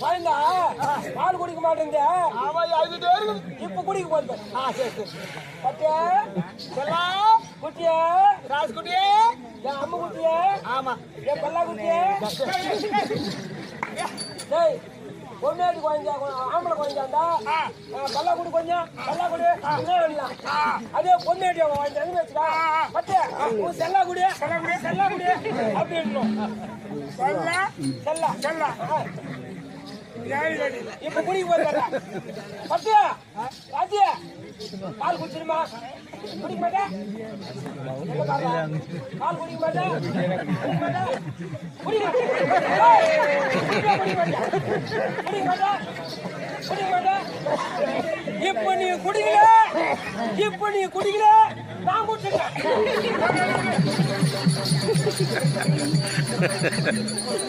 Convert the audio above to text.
பயந்தா பால் குடிக்க மாட்டேங்க இப்ப குடிக்க போது ஆ சரி சரி. பட்டிய? குட்டிய? ராஜ்குட்டியே என் அம்மா குட்டிய? ஆமா. என் பல்லா குட்டிய? டேய் பொண்ணாடி குழந்தை ஆம்பளை குழந்தைண்டா பல்லா குடி கொஞ்சம் பல்லா குடி. அதே பொண்ணாடி வாங்கி எங்க வச்சுக்கா உன் செல்லா குடி. செல்லா குடி. செல்லா குடி. அப்படின்னு செல்லா? செல்லா. செல்லா. இப்ப குடிக்க பட்டு ராஜி பால் குடிச்சிருமா குடிக்க மாட்டா பால் குடிக்க மாட்டா குடிக்க மாட்டா குடிக்க மாட்டா இப்ப நீ குடிக்கல? இப்ப நீ குடிக்கல? நான் குடிச்சிருக்கேன்